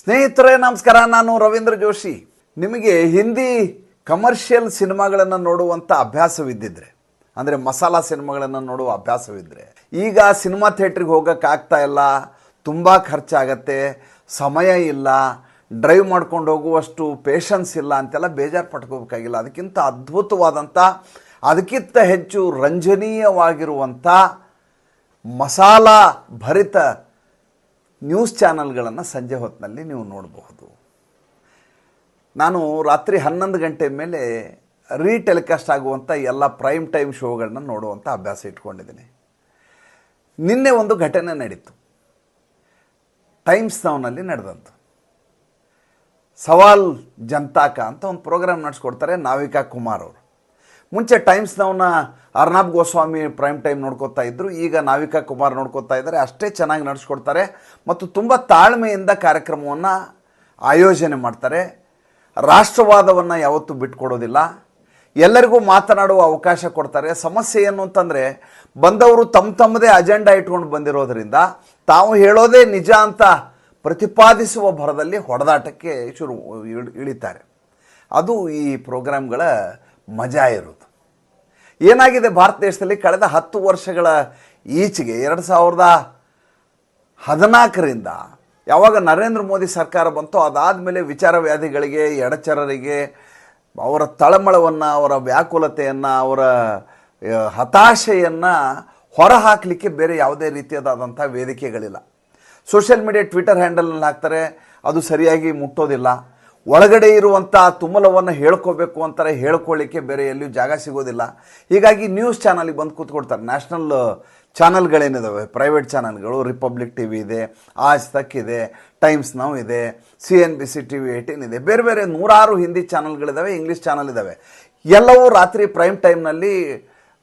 ಸ್ನೇಹಿತರೇ, ನಮಸ್ಕಾರ. ನಾನು ರವೀಂದ್ರ ಜೋಶಿ. ನಿಮಗೆ ಹಿಂದಿ ಕಮರ್ಷಿಯಲ್ ಸಿನಿಮಾಗಳನ್ನು ನೋಡುವಂಥ ಅಭ್ಯಾಸವಿದ್ದಿದ್ರೆ, ಅಂದರೆ ಮಸಾಲಾ ಸಿನಿಮಾಗಳನ್ನು ನೋಡುವ ಅಭ್ಯಾಸವಿದ್ದರೆ ಈಗ ಸಿನಿಮಾ ಥಿಯೇಟ್ರಿಗೆ ಹೋಗೋಕ್ಕಾಗ್ತಾ ಇಲ್ಲ, ತುಂಬ ಖರ್ಚಾಗತ್ತೆ, ಸಮಯ ಇಲ್ಲ, ಡ್ರೈವ್ ಮಾಡ್ಕೊಂಡು ಹೋಗುವಷ್ಟು ಪೇಷನ್ಸ್ ಇಲ್ಲ ಅಂತೆಲ್ಲ ಬೇಜಾರು ಪಟ್ಕೋಬೇಕಾಗಿಲ್ಲ. ಅದಕ್ಕಿಂತ ಅದ್ಭುತವಾದಂಥ ಅದಕ್ಕಿಂತ ಹೆಚ್ಚು ರಂಜನೀಯವಾಗಿರುವಂಥ ಮಸಾಲಾ ಭರಿತ ನ್ಯೂಸ್ ಚಾನಲ್ಗಳನ್ನು ಸಂಜೆ ಹೊತ್ತಿನಲ್ಲಿ ನೀವು ನೋಡಬಹುದು. ನಾನು ರಾತ್ರಿ ಹನ್ನೊಂದು ಗಂಟೆ ಮೇಲೆ ರೀ ಟೆಲಿಕಾಸ್ಟ್ ಆಗುವಂಥ ಎಲ್ಲ ಪ್ರೈಮ್ ಟೈಮ್ ಶೋಗಳನ್ನ ನೋಡುವಂಥ ಅಭ್ಯಾಸ ಇಟ್ಕೊಂಡಿದ್ದೀನಿ. ನಿನ್ನೆ ಒಂದು ಘಟನೆ ನಡೀತು. ಟೈಮ್ಸ್ ನೌನಲ್ಲಿ ನಡೆದಂತು. ಸವಾಲ್ ಜನತಾಕ ಅಂತ ಒಂದು ಪ್ರೋಗ್ರಾಮ್ ನಡೆಸ್ಕೊಡ್ತಾರೆ ನಾವಿಕಾ ಕುಮಾರ್ ಅವರು. ಮುಂಚೆ ಟೈಮ್ಸ್ ನೌನ ಅರ್ನಾಬ್ ಗೋಸ್ವಾಮಿ ಪ್ರೈಮ್ ಟೈಮ್ ನೋಡ್ಕೋತಾ ಇದ್ದರು ಈಗ ನಾವಿಕಾ ಕುಮಾರ್ ನೋಡ್ಕೋತಾ ಇದ್ದಾರೆ. ಅಷ್ಟೇ ಚೆನ್ನಾಗಿ ನಡೆಸ್ಕೊಡ್ತಾರೆ. ಮತ್ತು ತುಂಬ ತಾಳ್ಮೆಯಿಂದ ಕಾರ್ಯಕ್ರಮವನ್ನು ಆಯೋಜನೆ ಮಾಡ್ತಾರೆ. ರಾಷ್ಟ್ರವಾದವನ್ನು ಯಾವತ್ತೂ ಬಿಟ್ಕೊಡೋದಿಲ್ಲ. ಎಲ್ಲರಿಗೂ ಮಾತನಾಡುವ ಅವಕಾಶ ಕೊಡ್ತಾರೆ. ಸಮಸ್ಯೆ ಏನು ಅಂತಂದರೆ, ಬಂದವರು ತಮ್ಮ ತಮ್ಮದೇ ಅಜೆಂಡಾ ಇಟ್ಕೊಂಡು ಬಂದಿರೋದರಿಂದ ತಾವು ಹೇಳೋದೇ ನಿಜ ಅಂತ ಪ್ರತಿಪಾದಿಸುವ ಭರದಲ್ಲಿ ಹೊಡೆದಾಟಕ್ಕೆ ಶುರು ಇಳ್- ಇಳಿತಾರೆ. ಅದು ಈ ಪ್ರೋಗ್ರಾಮ್ಗಳ ಮಜಾ ಇರೋದು. ಏನಾಗಿದೆ ಭಾರತ ದೇಶದಲ್ಲಿ ಕಳೆದ ಹತ್ತು ವರ್ಷಗಳ ಈಚೆಗೆ? ಎರಡು ಸಾವಿರದ ಹದಿನಾಲ್ಕರಿಂದ ಯಾವಾಗ ನರೇಂದ್ರ ಮೋದಿ ಸರ್ಕಾರ ಬಂತೋ ಅದಾದಮೇಲೆ ವಿಚಾರ ವ್ಯಾಧಿಗಳಿಗೆ, ಎಡಚರರಿಗೆ, ಅವರ ತಳಮಳವನ್ನು, ಅವರ ವ್ಯಾಕುಲತೆಯನ್ನು, ಅವರ ಹತಾಶೆಯನ್ನು ಹೊರಹಾಕಲಿಕ್ಕೆ ಬೇರೆ ಯಾವುದೇ ರೀತಿಯಾದಂಥ ವೇದಿಕೆಗಳಿಲ್ಲ. ಸೋಷಿಯಲ್ ಮೀಡಿಯಾ ಟ್ವಿಟರ್ ಹ್ಯಾಂಡಲ್ನಲ್ಲಿ ಹಾಕ್ತಾರೆ. ಅದು ಸರಿಯಾಗಿ ಮುಟ್ಟೋದಿಲ್ಲ. ಒಳಗಡೆ ಇರುವಂಥ ತುಮಲವನ್ನು ಹೇಳ್ಕೋಬೇಕು ಅಂತಾರೆ ಹೇಳ್ಕೊಳ್ಳಿಕ್ಕೆ ಬೇರೆ ಎಲ್ಲಿಯೂ ಜಾಗ ಸಿಗೋದಿಲ್ಲ. ಹೀಗಾಗಿ ನ್ಯೂಸ್ ಚಾನಲಿಗೆ ಬಂದು ಕೂತ್ಕೊಡ್ತಾರೆ. ನ್ಯಾಷನಲ್ ಚಾನಲ್ಗಳೇನಿದ್ದಾವೆ ಪ್ರೈವೇಟ್ ಚಾನಲ್ಗಳು ರಿಪಬ್ಲಿಕ್ ಟಿ ವಿ ಇದೆ ಆಜ್ ತಕ್ ಇದೆ ಟೈಮ್ಸ್ ನೌ ಇದೆ C N B C T V eighteen ಇದೆ. ಬೇರೆ ಬೇರೆ ನೂರಾರು ಹಿಂದಿ ಚಾನಲ್ಗಳಿದ್ದಾವೆ ಇಂಗ್ಲೀಷ್ ಚಾನಲ್ ಇದ್ದಾವೆ ಎಲ್ಲವೂ ರಾತ್ರಿ ಪ್ರೈಮ್ ಟೈಮ್ನಲ್ಲಿ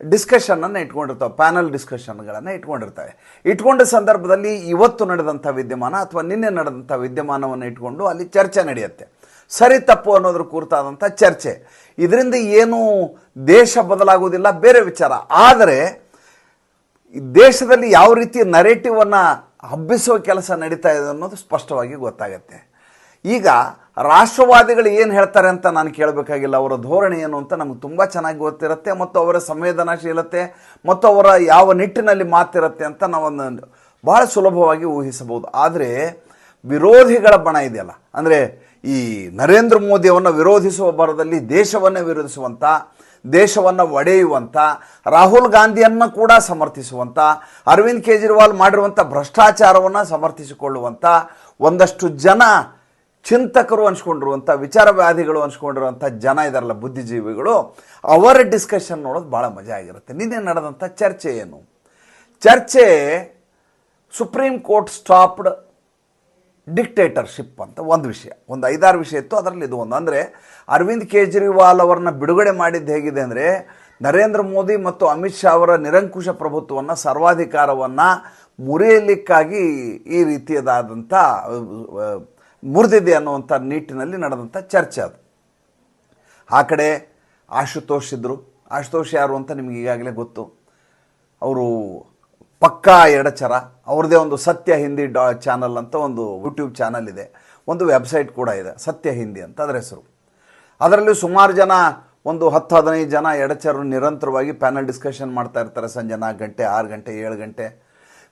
ಡಿಸ್ಕಷನನ್ನು ಇಟ್ಕೊಂಡಿರ್ತವೆ ಪ್ಯಾನಲ್ ಡಿಸ್ಕಷನ್ಗಳನ್ನು ಇಟ್ಕೊಂಡಿರ್ತವೆ. ಇಟ್ಕೊಂಡ ಸಂದರ್ಭದಲ್ಲಿ ಇವತ್ತು ನಡೆದಂಥ ವಿದ್ಯಮಾನ ಅಥವಾ ನಿನ್ನೆ ನಡೆದಂಥ ವಿದ್ಯಮಾನವನ್ನು ಇಟ್ಕೊಂಡು ಅಲ್ಲಿ ಚರ್ಚೆ ನಡೆಯುತ್ತೆ. ಸರಿ ತಪ್ಪು ಅನ್ನೋದ್ರ ಕುರಿತಾದಂಥ ಚರ್ಚೆ. ಇದರಿಂದ ಏನು ದೇಶ ಬದಲಾಗುವುದಿಲ್ಲ, ಬೇರೆ ವಿಚಾರ. ಆದರೆ ದೇಶದಲ್ಲಿ ಯಾವ ರೀತಿ ನರೇಟಿವನ್ನು ಹಬ್ಬಿಸುವ ಕೆಲಸ ನಡೀತಾ ಇದೆ ಅನ್ನೋದು ಸ್ಪಷ್ಟವಾಗಿ ಗೊತ್ತಾಗತ್ತೆ. ಈಗ ರಾಷ್ಟ್ರವಾದಿಗಳು ಏನು ಹೇಳ್ತಾರೆ ಅಂತ ನಾನು ಕೇಳಬೇಕಾಗಿಲ್ಲ. ಅವರ ಧೋರಣೆ ಏನು ಅಂತ ನಮಗೆ ತುಂಬ ಚೆನ್ನಾಗಿ ಗೊತ್ತಿರುತ್ತೆ ಮತ್ತು ಅವರ ಸಂವೇದನಾಶೀಲತೆ ಮತ್ತು ಅವರ ಯಾವ ನಿಟ್ಟಿನಲ್ಲಿ ಮಾತಿರುತ್ತೆ ಅಂತ ನಾವೊಂದು ಬಹಳ ಸುಲಭವಾಗಿ ಊಹಿಸಬಹುದು. ಆದರೆ, ವಿರೋಧಿಗಳ ಬಣ ಇದೆಯಲ್ಲ. ಅಂದರೆ ಈ ನರೇಂದ್ರ ಮೋದಿಯನ್ನು ವಿರೋಧಿಸುವ ಬರದಲ್ಲಿ ದೇಶವನ್ನೇ ವಿರೋಧಿಸುವಂಥ ದೇಶವನ್ನು ಒಡೆಯುವಂಥ ರಾಹುಲ್ ಗಾಂಧಿಯನ್ನು ಕೂಡ ಸಮರ್ಥಿಸುವಂಥ ಅರವಿಂದ್ ಕೇಜ್ರಿವಾಲ್ ಮಾಡಿರುವಂಥ ಭ್ರಷ್ಟಾಚಾರವನ್ನು ಸಮರ್ಥಿಸಿಕೊಳ್ಳುವಂಥ ಒಂದಷ್ಟು ಜನ ಚಿಂತಕರು ಅನ್ಸ್ಕೊಂಡಿರುವಂಥ ವಿಚಾರವಾದಿಗಳು ಅನ್ಸ್ಕೊಂಡಿರುವಂಥ ಜನ ಇದಾರಲ್ಲ ಬುದ್ಧಿಜೀವಿಗಳು, ಅವರ ಡಿಸ್ಕಷನ್ ನೋಡೋದು ಭಾಳ ಮಜಾ ಆಗಿರುತ್ತೆ. ನಿನ್ನೆ ನಡೆದಂಥ ಚರ್ಚೆ ಏನು? ಚರ್ಚೆ ಸುಪ್ರೀಂ ಕೋರ್ಟ್ ಸ್ಟಾಪ್ಡ್ ಡಿಕ್ಟೇಟರ್ಶಿಪ್ ಅಂತ ಒಂದು ವಿಷಯ, ಒಂದು ಐದಾರು ವಿಷಯ ಇತ್ತು, ಅದರಲ್ಲಿ ಇದು ಒಂದು. ಅಂದರೆ ಅರವಿಂದ್ ಕೇಜ್ರಿವಾಲ್ ಅವರನ್ನ ಬಿಡುಗಡೆ ಮಾಡಿದ್ದು ಹೇಗಿದೆ ಅಂದರೆ ನರೇಂದ್ರ ಮೋದಿ ಮತ್ತು ಅಮಿತ್ ಶಾ ಅವರ ನಿರಂಕುಶ ಪ್ರಭುತ್ವವನ್ನು, ಸರ್ವಾಧಿಕಾರವನ್ನು ಮುರಿಯಲಿಕ್ಕಾಗಿ ಈ ರೀತಿಯದಾದಂಥ ಮುರಿದಿದೆ ಅನ್ನುವಂಥ ನಿಟ್ಟಿನಲ್ಲಿ ನಡೆದಂಥ ಚರ್ಚೆ ಅದು. ಆ ಕಡೆ ಆಶುತೋಷ್ ಇದ್ದರು ಆಶುತೋಷ್ ಯಾರು ಅಂತ ನಿಮಗೆ ಈಗಾಗಲೇ ಗೊತ್ತು. ಅವರು ಪಕ್ಕಾ ಎಡಚರ ಅವ್ರದ್ದೇ ಒಂದು ಸತ್ಯ ಹಿಂದಿ ಡಾ ಚಾನಲ್ ಅಂತ ಒಂದು ಯೂಟ್ಯೂಬ್ ಚಾನಲ್ ಇದೆ. ಒಂದು ವೆಬ್ಸೈಟ್ ಕೂಡ ಇದೆ, ಸತ್ಯ ಹಿಂದಿ ಅಂತ ಅದರ ಹೆಸರು. ಅದರಲ್ಲಿ ಸುಮಾರು ಜನ, ಒಂದು ಹತ್ತು ಹದಿನೈದು ಜನ ಎಡಚರರು ನಿರಂತರವಾಗಿ ಪ್ಯಾನಲ್ ಡಿಸ್ಕಷನ್ ಮಾಡ್ತಾ ಇರ್ತಾರೆ ಸಂಜೆ ನಾಲ್ಕು ಗಂಟೆ, ಆರು ಗಂಟೆ, ಏಳು ಗಂಟೆ.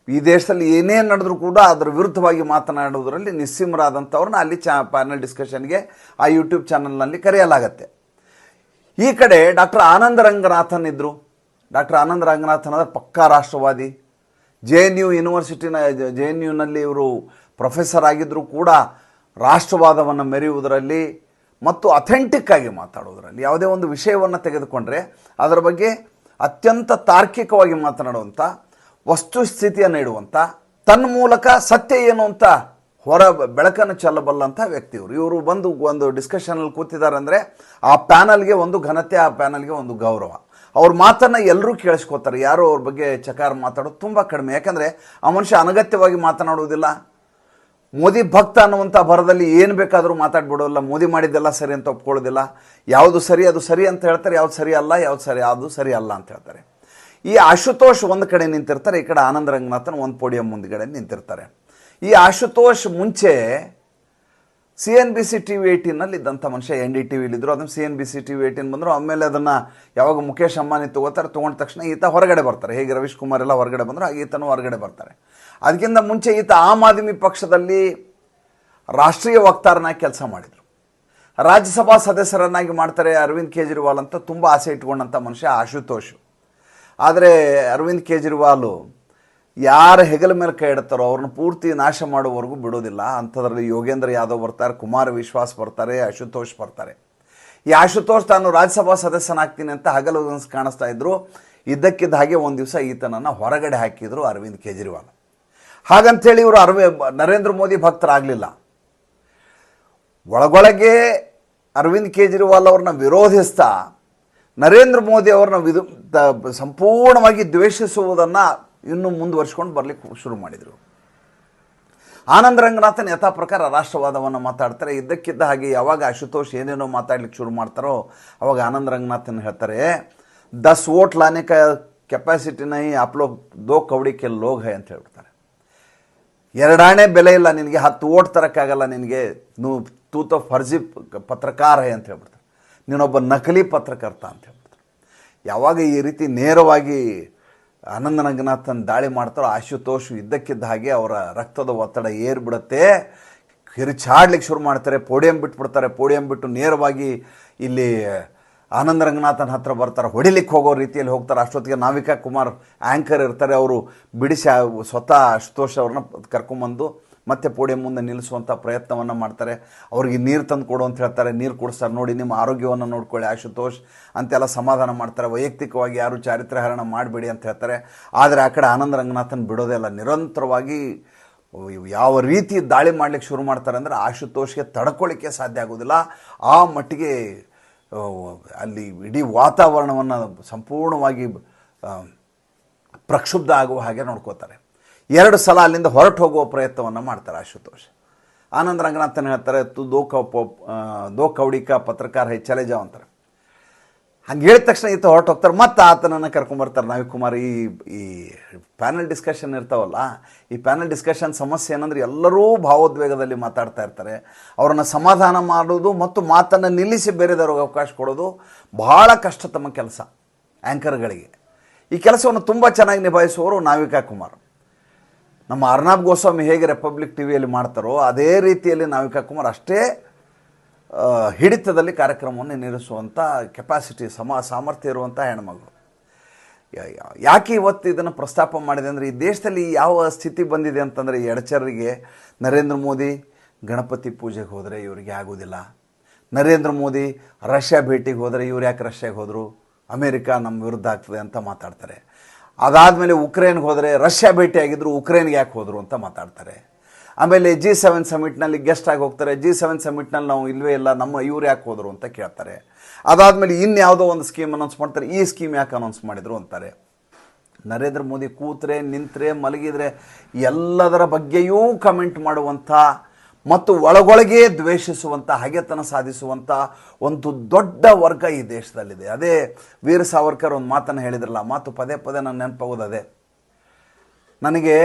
ಈ ದೇಶದಲ್ಲಿ ಏನೇನು ನಡೆದ್ರೂ ಕೂಡ ಅದರ ವಿರುದ್ಧವಾಗಿ ಮಾತನಾಡೋದರಲ್ಲಿ ನಿಸ್ಸೀಮರಾದಂಥವ್ರನ್ನ ಅಲ್ಲಿ ಚಾ ಪ್ಯಾನಲ್ ಡಿಸ್ಕಷನ್ಗೆ ಆ ಯೂಟ್ಯೂಬ್ ಚಾನಲ್ನಲ್ಲಿ ಕರೆಯಲಾಗತ್ತೆ. ಈ ಕಡೆ ಡಾಕ್ಟರ್ ಆನಂದ ರಂಗನಾಥನ್ ಇದ್ದರು ಡಾಕ್ಟರ್ ಆನಂದ ರಂಗನಾಥನ್ ಅಂದರೆ ಪಕ್ಕಾ ರಾಷ್ಟ್ರವಾದಿ. ಜೆ ಎನ್ ಯು ಯೂನಿವರ್ಸಿಟಿನ, ಜೆ ಎನ್ ಯುನಲ್ಲಿ ಇವರು ಪ್ರೊಫೆಸರ್ ಆಗಿದ್ದರೂ ಕೂಡ ರಾಷ್ಟ್ರವಾದವನ್ನು ಮೆರೆಯುವುದರಲ್ಲಿ ಮತ್ತು ಅಥೆಂಟಿಕ್ ಆಗಿ ಮಾತಾಡೋದರಲ್ಲಿ. ಯಾವುದೇ ಒಂದು ವಿಷಯವನ್ನು ತೆಗೆದುಕೊಂಡ್ರೆ ಅದರ ಬಗ್ಗೆ ಅತ್ಯಂತ ತಾರ್ಕಿಕವಾಗಿ ಮಾತನಾಡುವಂಥ ವಸ್ತುಸ್ಥಿತಿಯನ್ನು ಇಡುವಂಥ ತನ್ನ ಮೂಲಕ ಸತ್ಯ ಏನು ಅಂತ ಹೊರ ಬೆಳಕನ್ನು ಚೆಲ್ಲಬಲ್ಲಂಥ ವ್ಯಕ್ತಿ ಇವರು ಇವರು ಬಂದು ಒಂದು ಡಿಸ್ಕಷನಲ್ಲಿ ಕೂತಿದ್ದಾರೆ ಅಂದರೆ ಆ ಪ್ಯಾನಲ್ಗೆ ಒಂದು ಘನತೆ, ಆ ಪ್ಯಾನಲ್ಗೆ ಒಂದು ಗೌರವ. ಅವ್ರ ಮಾತನ್ನು ಎಲ್ಲರೂ ಕೇಳಿಸ್ಕೋತಾರೆ. ಯಾರು ಅವ್ರ ಬಗ್ಗೆ ಚಕಾರ ಮಾತಾಡೋದು ತುಂಬ ಕಡಿಮೆ. ಯಾಕಂದರೆ ಆ ಮನುಷ್ಯ ಅನಗತ್ಯವಾಗಿ ಮಾತನಾಡುವುದಿಲ್ಲ. ಮೋದಿ ಭಕ್ತ ಅನ್ನುವಂಥ ಭರದಲ್ಲಿ ಏನು ಬೇಕಾದರೂ ಮಾತಾಡ್ಬಿಡೋಲ್ಲ. ಮೋದಿ ಮಾಡಿದ್ದೆಲ್ಲ ಸರಿ ಅಂತ ಒಪ್ಕೊಳ್ಳೋದಿಲ್ಲ. ಯಾವುದು ಸರಿ ಅದು ಸರಿ ಅಂತ ಹೇಳ್ತಾರೆ, ಯಾವ್ದು ಸರಿ ಅಲ್ಲ, ಯಾವ್ದು ಸರಿ ಅದು ಸರಿ ಅಲ್ಲ ಅಂತ ಹೇಳ್ತಾರೆ. ಈ ಆಶುತೋಷ್ ಒಂದು ಕಡೆ ನಿಂತಿರ್ತಾರೆ, ಈ ಕಡೆ ಆನಂದ ರಂಗನಾಥನ ಒಂದು ಪೋಡಿಯಂ ಮುಂದ್ಗಡೆ ನಿಂತಿರ್ತಾರೆ. ಈ ಆಶುತೋಷ್ ಮುಂಚೆ C N B C T V ಏಯ್ಟೀನಲ್ಲಿ ಇದ್ದಂಥ ಮನುಷ್ಯ ಎನ್ ಡಿ ಟಿ ವಿಲಿದ್ರು ಅದನ್ನು C N B C T V eighteen ಬಂದರು. ಆಮೇಲೆ ಅದನ್ನು ಯಾವಾಗ ಮುಖೇಶ್ ಅಂಬಾನಿ ತಗೋತಾರೆ, ತೊಗೊಂಡ ತಕ್ಷಣ ಈತ ಹೊರಗಡೆ ಬರ್ತಾರೆ. ಹೇಗೆ ರವೀಶ್ ಕುಮಾರ್ ಎಲ್ಲ ಹೊರಗಡೆ ಬಂದರು ಆಗ ಈತನೂ ಹೊರಗಡೆ ಬರ್ತಾರೆ. ಅದಕ್ಕಿಂತ ಮುಂಚೆ ಈತ ಆಮ್ ಆದ್ಮಿ ಪಕ್ಷದಲ್ಲಿ ರಾಷ್ಟ್ರೀಯ ವಕ್ತಾರನಾಗಿ ಕೆಲಸ ಮಾಡಿದರು. ರಾಜ್ಯಸಭಾ ಸದಸ್ಯರನ್ನಾಗಿ ಮಾಡ್ತಾರೆ ಅರವಿಂದ್ ಕೇಜ್ರಿವಾಲ್ ಅಂತ ತುಂಬ ಆಸೆ ಇಟ್ಕೊಂಡಂಥ ಮನುಷ್ಯ ಆಶುತೋಷ್. ಆದರೆ ಅರವಿಂದ್ ಕೇಜ್ರಿವಾಲು ಯಾರ ಹೆಗಲ ಮೇಲೆ ಕೈ ಇಡ್ತಾರೋ ಅವ್ರನ್ನ ಪೂರ್ತಿ ನಾಶ ಮಾಡುವವರೆಗೂ ಬಿಡೋದಿಲ್ಲ. ಅಂಥದ್ರಲ್ಲಿ ಯೋಗೇಂದ್ರ ಯಾದವ್ ಬರ್ತಾರೆ, ಕುಮಾರ ವಿಶ್ವಾಸ್ ಬರ್ತಾರೆ ಅಶುತೋಷ್ ಬರ್ತಾರೆ. ಈ ಅಶುತೋಷ್ ತಾನು ರಾಜ್ಯಸಭಾ ಸದಸ್ಯನಾಗ್ತೀನಿ ಅಂತ ಹಗಲು ಕಾಣಿಸ್ತಾ ಇದ್ರು. ಇದ್ದಕ್ಕಿದ್ದ ಹಾಗೆ ಒಂದು ದಿವಸ ಈತನನ್ನು ಹೊರಗಡೆ ಹಾಕಿದ್ರು ಅರವಿಂದ್ ಕೇಜ್ರಿವಾಲ್. ಹಾಗಂತೇಳಿ ಇವರು ಅರವಿ, ನರೇಂದ್ರ ಮೋದಿ ಭಕ್ತರಾಗಲಿಲ್ಲ. ಒಳಗೊಳಗೆ ಅರವಿಂದ್ ಕೇಜ್ರಿವಾಲ್ ಅವ್ರನ್ನ ವಿರೋಧಿಸ್ತಾ, ನರೇಂದ್ರ ಮೋದಿ ಅವ್ರನ್ನ ವಿಧ ಸಂಪೂರ್ಣವಾಗಿ ದ್ವೇಷಿಸುವುದನ್ನು ಇನ್ನೂ ಮುಂದುವರ್ಸ್ಕೊಂಡು ಬರಲಿಕ್ಕೆ ಶುರು ಮಾಡಿದರು. ಆನಂದ ರಂಗನಾಥನ್ ಯಥಾ ಪ್ರಕಾರ ರಾಷ್ಟ್ರವಾದವನ್ನು ಮಾತಾಡ್ತಾರೆ. ಇದ್ದಕ್ಕಿದ್ದ ಹಾಗೆ ಯಾವಾಗ ಆಶುತೋಷ್ ಏನೇನೋ ಮಾತಾಡ್ಲಿಕ್ಕೆ ಶುರು ಮಾಡ್ತಾರೋ ಅವಾಗ ಆನಂದ ರಂಗನಾಥನ್ ಹೇಳ್ತಾರೆ, ದಸ್ ವೋಟ್ ಲಾನೆ ಕೆಪಾಸಿಟಿನ ಆಪ್ ಲೋಗ್ ದೋ ಕವಡಿ ಕೆ ಲೋಗ್ ಹೈ ಅಂತ ಹೇಳ್ಬಿಡ್ತಾರೆ. ಎರಡಾಣೆ ಬೆಲೆ ಇಲ್ಲ ನಿನಗೆ, ಹತ್ತು ಓಟ್ ತರೋಕ್ಕಾಗಲ್ಲ ನಿನಗೆ, ನೂ ತೂತ ಫರ್ಜಿ ಪತ್ರಕಾರ ಅಂತ ಹೇಳ್ಬಿಡ್ತಾರೆ. ನೀನೊಬ್ಬ ನಕಲಿ ಪತ್ರಕರ್ತ ಅಂತ ಹೇಳ್ಬಿಡ್ತಾರೆ. ಯಾವಾಗ ಈ ರೀತಿ ನೇರವಾಗಿ ಆನಂದ ರಂಗನಾಥನ್ ದಾಳಿ ಮಾಡ್ತಾರೋ ಆಶುತೋಷು ಇದ್ದಕ್ಕಿದ್ದ ಹಾಗೆ ಅವರ ರಕ್ತದ ಒತ್ತಡ ಏರ್ಬಿಡುತ್ತೆ. ಕಿರಿಚಾಡ್ಲಿಕ್ಕೆ ಶುರು ಮಾಡ್ತಾರೆ, ಪೋಡಿಯಂ ಬಿಟ್ಬಿಡ್ತಾರೆ. ಪೋಡಿಯಂ ಬಿಟ್ಟು ನೇರವಾಗಿ ಇಲ್ಲಿ ಆನಂದ ರಂಗನಾಥನ್ ಹತ್ರ ಬರ್ತಾರೆ. ಹೊಡಿಲಿಕ್ಕೆ ಹೋಗೋ ರೀತಿಯಲ್ಲಿ ಹೋಗ್ತಾರೆ. ಅಷ್ಟೊತ್ತಿಗೆ ನಾವಿಕಾ ಕುಮಾರ್ ಆ್ಯಂಕರ್ ಇರ್ತಾರೆ. ಅವರು ಬಿಡಿಸಿ ಸ್ವತಃ ಆಶುತೋಷ್ ಅವ್ರನ್ನ ಕರ್ಕೊಂಬಂದು ಮತ್ತೆ ಪೋಡಿಯಂ ಮುಂದೆ ನಿಲ್ಲಿಸುವಂಥ ಪ್ರಯತ್ನವನ್ನು ಮಾಡ್ತಾರೆ. ಅವ್ರಿಗೆ ನೀರು ತಂದು ಕೊಡು ಅಂತ ಹೇಳ್ತಾರೆ. ನೀರು ಕೊಡಿಸ್ತಾರೆ. ನೋಡಿ, ನಿಮ್ಮ ಆರೋಗ್ಯವನ್ನು ನೋಡ್ಕೊಳ್ಳಿ ಆಶುತೋಷ್ ಅಂತೆಲ್ಲ ಸಮಾಧಾನ ಮಾಡ್ತಾರೆ. ವೈಯಕ್ತಿಕವಾಗಿ ಯಾರು ಚಾರಿತ್ರ್ಯಹರಣ ಮಾಡಬೇಡಿ ಅಂತ ಹೇಳ್ತಾರೆ. ಆದರೆ ಆ ಕಡೆ ಆನಂದ ರಂಗನಾಥನ್ ಬಿಡೋದೇ ಇಲ್ಲ ನಿರಂತರವಾಗಿ ಯಾವ ರೀತಿ ದಾಳಿ ಮಾಡ್ಲಿಕ್ಕೆ ಶುರು ಮಾಡ್ತಾರೆ ಅಂದರೆ ಆಶುತೋಷ್ಗೆ ತಡ್ಕೊಳ್ಳಿಕ್ಕೆ ಸಾಧ್ಯ ಆಗೋದಿಲ್ಲ. ಆ ಮಟ್ಟಿಗೆ ಅಲ್ಲಿ ಇಡೀ ವಾತಾವರಣವನ್ನು ಸಂಪೂರ್ಣವಾಗಿ ಪ್ರಕ್ಷುಬ್ಧ ಆಗುವ ಹಾಗೆ ನೋಡ್ಕೋತಾರೆ. ಎರಡು ಸಲ ಅಲ್ಲಿಂದ ಹೊರಟು ಹೋಗುವ ಪ್ರಯತ್ನವನ್ನು ಮಾಡ್ತಾರೆ ಆಶುತೋಷ್. ಆನಂದ್ ರಂಗನಾಥನ್ ಹೇಳ್ತಾರೆ, ತು ದೋಕ ಕೌ ದೋ ಕೌಡಿಕ ಪತ್ರಕಾರ ಹೈ ಚಲೆ ಅಂತಾರೆ. ಹಂಗೆ ಹೇಳಿದ ತಕ್ಷಣ ಈತ ಹೊರಟು ಹೋಗ್ತಾರೆ. ಮತ್ತೆ ಆತನನ್ನು ಕರ್ಕೊಂಬರ್ತಾರೆ ನಾವಿಕುಮಾರ್ ಈ ಈ ಪ್ಯಾನಲ್ ಡಿಸ್ಕಷನ್ ಇರ್ತಾವಲ್ಲ, ಈ ಪ್ಯಾನಲ್ ಡಿಸ್ಕಷನ್ ಸಮಸ್ಯೆ ಏನಂದ್ರೆ ಎಲ್ಲರೂ ಭಾವೋದ್ವೇಗದಲ್ಲಿ ಮಾತಾಡ್ತಾ ಇರ್ತಾರೆ. ಅವರನ್ನು ಸಮಾಧಾನ ಮಾಡೋದು ಮತ್ತು ಮಾತನ್ನು ನಿಲ್ಲಿಸಿ ಬೇರೆದವ್ರಿಗೆ ಅವಕಾಶ ಕೊಡೋದು ಬಹಳ ಕಷ್ಟ ಕೆಲಸ ಆ್ಯಂಕರ್ಗಳಿಗೆ ಈ ಕೆಲಸವನ್ನು ತುಂಬ ಚೆನ್ನಾಗಿ ನಿಭಾಯಿಸುವವರು ನಾವಿಕಾ ಕುಮಾರ್. ನಮ್ಮ ಅರ್ನಾಬ್ ಗೋಸ್ವಾಮಿ ಹೇಗೆ ರಿಪಬ್ಲಿಕ್ ಟಿ ವಿಯಲ್ಲಿ ಮಾಡ್ತಾರೋ ಅದೇ ರೀತಿಯಲ್ಲಿ ನಾವಿಕಾ ಕುಮಾರ್ ಅಷ್ಟೇ ಹಿಡಿತದಲ್ಲಿ ಕಾರ್ಯಕ್ರಮವನ್ನು ನಿರ್ಮಿಸುವಂಥ ಕೆಪಾಸಿಟಿ ಸಮ, ಸಾಮರ್ಥ್ಯ ಇರುವಂಥ ಹೆಣ್ಮಗಳು. ಯಾಕೆ ಇವತ್ತು ಇದನ್ನು ಪ್ರಸ್ತಾಪ ಮಾಡಿದೆ ಅಂದರೆ ಈ ದೇಶದಲ್ಲಿ ಯಾವ ಸ್ಥಿತಿ ಬಂದಿದೆ ಅಂತಂದರೆ ಎಡಚರರಿಗೆ ನರೇಂದ್ರ ಮೋದಿ ಗಣಪತಿ ಪೂಜೆಗೆ ಹೋದರೆ ಇವರಿಗೆ ಆಗೋದಿಲ್ಲ ನರೇಂದ್ರ ಮೋದಿ ರಷ್ಯಾ ಭೇಟಿಗೆ ಹೋದರೆ ಇವ್ರು ಯಾಕೆ ರಷ್ಯಾಗೆ ಹೋದರು? ಅಮೇರಿಕಾ ನಮ್ಮ ವಿರುದ್ಧ ಆಗ್ತದೆ ಅಂತ ಮಾತಾಡ್ತಾರೆ. ಅದಾದಮೇಲೆ ಉಕ್ರೇನ್ಗೆ ಹೋದರೆ ರಷ್ಯಾ ಭೇಟಿಯಾಗಿದ್ದರು ಉಕ್ರೇನ್ಗೆ ಯಾಕೆ ಹೋದರು ಅಂತ ಮಾತಾಡ್ತಾರೆ. ಆಮೇಲೆ ಜಿ ಸೆವೆನ್ ಸಮಿಟ್ನಲ್ಲಿ ಗೆಸ್ಟ್ ಆಗಿ ಹೋಗ್ತಾರೆ. ಜಿ ಸೆವೆನ್ ಸಮಿಟ್ನಲ್ಲಿ ನಾವು ಇಲ್ಲವೇ ಇಲ್ಲ, ನಮ್ಮ ಇವ್ರು ಯಾಕೆ ಹೋದರು ಅಂತ ಕೇಳ್ತಾರೆ. ಅದಾದಮೇಲೆ ಇನ್ಯಾವುದೋ ಒಂದು ಸ್ಕೀಮ್ ಅನೌನ್ಸ್ ಮಾಡ್ತಾರೆ. ಈ ಸ್ಕೀಮ್ ಯಾಕೆ ಅನೌನ್ಸ್ ಮಾಡಿದರು ಅಂತಾರೆ. ನರೇಂದ್ರ ಮೋದಿ ಕೂತ್ರೆ, ನಿಂತರೆ, ಮಲಗಿದರೆ ಎಲ್ಲದರ ಬಗ್ಗೆಯೂ ಕಮೆಂಟ್ ಮಾಡುವಂಥ ಮತ್ತು ಒಳಗೊಳಗೆ ದ್ವೇಷಿಸುವಂಥ ಹಗೆತನ ಸಾಧಿಸುವಂಥ ಒಂದು ದೊಡ್ಡ ವರ್ಗ ಈ ದೇಶದಲ್ಲಿದೆ. ಅದೇ ವೀರ ಸಾವರ್ಕರ್ ಒಂದು ಮಾತನ್ನು ಹೇಳಿದ್ರಲ್ಲ, ಮಾತು ಪದೇ ಪದೇ ನನ್ನ ನೆನಪಾಗೋದು ಅದೇ ನನಗೆ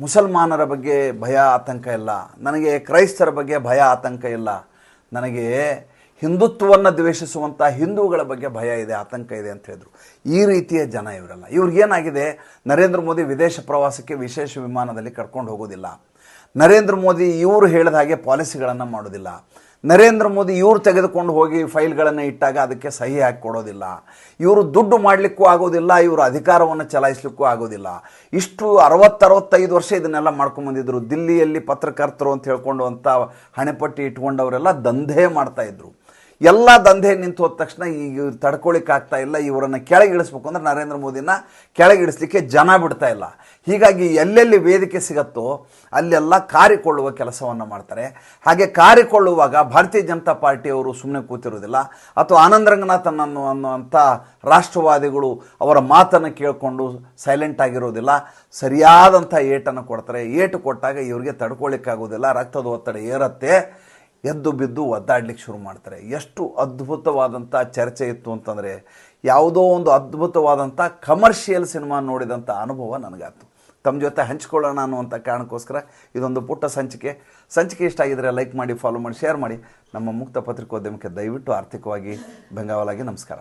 ಮುಸಲ್ಮಾನರ ಬಗ್ಗೆ ಭಯ, ಆತಂಕ ಇಲ್ಲ. ನನಗೆ ಕ್ರೈಸ್ತರ ಬಗ್ಗೆ ಭಯ, ಆತಂಕ ಇಲ್ಲ. ನನಗೆ ಹಿಂದುತ್ವವನ್ನು ದ್ವೇಷಿಸುವಂಥ ಹಿಂದೂಗಳ ಬಗ್ಗೆ ಭಯ ಇದೆ, ಆತಂಕ ಇದೆ ಅಂತ ಹೇಳಿದ್ರು. ಈ ರೀತಿಯ ಜನ ಇವರೆಲ್ಲ. ಇವ್ರಿಗೇನಾಗಿದೆ ನರೇಂದ್ರ ಮೋದಿ ವಿದೇಶ ಪ್ರವಾಸಕ್ಕೆ ವಿಶೇಷ ವಿಮಾನದಲ್ಲಿ ಕರ್ಕೊಂಡು ಹೋಗೋದಿಲ್ಲ. ನರೇಂದ್ರ ಮೋದಿ ಇವರು ಹೇಳಿದ ಹಾಗೆ ಪಾಲಿಸಿಗಳನ್ನು ಮಾಡೋದಿಲ್ಲ. ನರೇಂದ್ರ ಮೋದಿ ಇವರು ತೆಗೆದುಕೊಂಡು ಹೋಗಿ ಫೈಲ್ಗಳನ್ನು ಇಟ್ಟಾಗ ಅದಕ್ಕೆ ಸಹಿ ಹಾಕಿ ಕೊಡೋದಿಲ್ಲ. ಇವರು ದುಡ್ಡು ಮಾಡಲಿಕ್ಕೂ ಆಗೋದಿಲ್ಲ, ಇವರು ಅಧಿಕಾರವನ್ನು ಚಲಾಯಿಸ್ಲಿಕ್ಕೂ ಆಗೋದಿಲ್ಲ. ಇಷ್ಟು ಅರವತ್ತರವತ್ತೈದು ವರ್ಷ ಇದನ್ನೆಲ್ಲ ಮಾಡ್ಕೊಂಬಂದಿದ್ರು ದಿಲ್ಲಿಯಲ್ಲಿ ಪತ್ರಕರ್ತರು ಅಂತ ಹೇಳ್ಕೊಂಡು ಅಂತ ಹಣೆಪಟ್ಟಿ ಇಟ್ಕೊಂಡವರೆಲ್ಲ ದಂಧೆ ಮಾಡ್ತಾ ಇದ್ರು. ಎಲ್ಲ ದಂಧೆ ನಿಂತು ಹೋದ ತಕ್ಷಣ ಈಗ ಆಗ್ತಾ ಇಲ್ಲ ಇವರನ್ನು ಕೆಳಗಿಳಿಸ್ಬೇಕು ಅಂದ್ರೆ ನರೇಂದ್ರ ಮೋದಿನ ಕೆಳಗಿಳಿಸ್ಲಿಕ್ಕೆ ಜನ ಬಿಡ್ತಾ ಇಲ್ಲ. ಹೀಗಾಗಿ ಎಲ್ಲೆಲ್ಲಿ ವೇದಿಕೆ ಸಿಗತ್ತೋ ಅಲ್ಲೆಲ್ಲ ಕಾರಿಕೊಳ್ಳುವ ಕೆಲಸವನ್ನು ಮಾಡ್ತಾರೆ. ಹಾಗೆ ಕಾರಿಕೊಳ್ಳುವಾಗ ಭಾರತೀಯ ಜನತಾ ಪಾರ್ಟಿಯವರು ಸುಮ್ಮನೆ ಕೂತಿರೋದಿಲ್ಲ ಅಥವಾ ಆನಂದ ರಂಗನಾಥನ್ ಅನ್ನೋ ಅನ್ನುವಂಥ ರಾಷ್ಟ್ರವಾದಿಗಳು ಅವರ ಮಾತನ್ನು ಕೇಳಿಕೊಂಡು ಸೈಲೆಂಟ್ ಆಗಿರೋದಿಲ್ಲ ಸರಿಯಾದಂಥ ಏಟನ್ನು ಕೊಡ್ತಾರೆ. ಏಟು ಕೊಟ್ಟಾಗ ಇವರಿಗೆ ತಡ್ಕೊಳ್ಳಿಕ್ಕಾಗೋದಿಲ್ಲ ರಕ್ತದ ಒತ್ತಡ ಏರುತ್ತೆ. ಎದ್ದು ಬಿದ್ದು ಒದ್ದಾಡ್ಲಿಕ್ಕೆ ಶುರು ಮಾಡ್ತಾರೆ. ಎಷ್ಟು ಅದ್ಭುತವಾದಂಥ ಚರ್ಚೆ ಇತ್ತು ಅಂತಂದರೆ, ಯಾವುದೋ ಒಂದು ಅದ್ಭುತವಾದಂಥ ಕಮರ್ಷಿಯಲ್ ಸಿನಿಮಾ ನೋಡಿದಂಥ ಅನುಭವ ನನಗಾಯ್ತು. ತಮ್ಮ ಜೊತೆ ಹಂಚ್ಕೊಳ್ಳೋಣ ಅನ್ನುವಂಥ ಕಾರಣಕ್ಕೋಸ್ಕರ ಇದೊಂದು ಪುಟ್ಟ ಸಂಚಿಕೆ. ಸಂಚಿಕೆ ಇಷ್ಟ ಆಗಿದ್ರೆ ಲೈಕ್ ಮಾಡಿ ಫಾಲೋ ಮಾಡಿ ಶೇರ್ ಮಾಡಿ. ನಮ್ಮ ಮುಕ್ತ ಪತ್ರಿಕೋದ್ಯಮಕ್ಕೆ ದಯವಿಟ್ಟು ಆರ್ಥಿಕವಾಗಿ ಬೆಂಗಾವಲಾಗಿ ನಮಸ್ಕಾರ.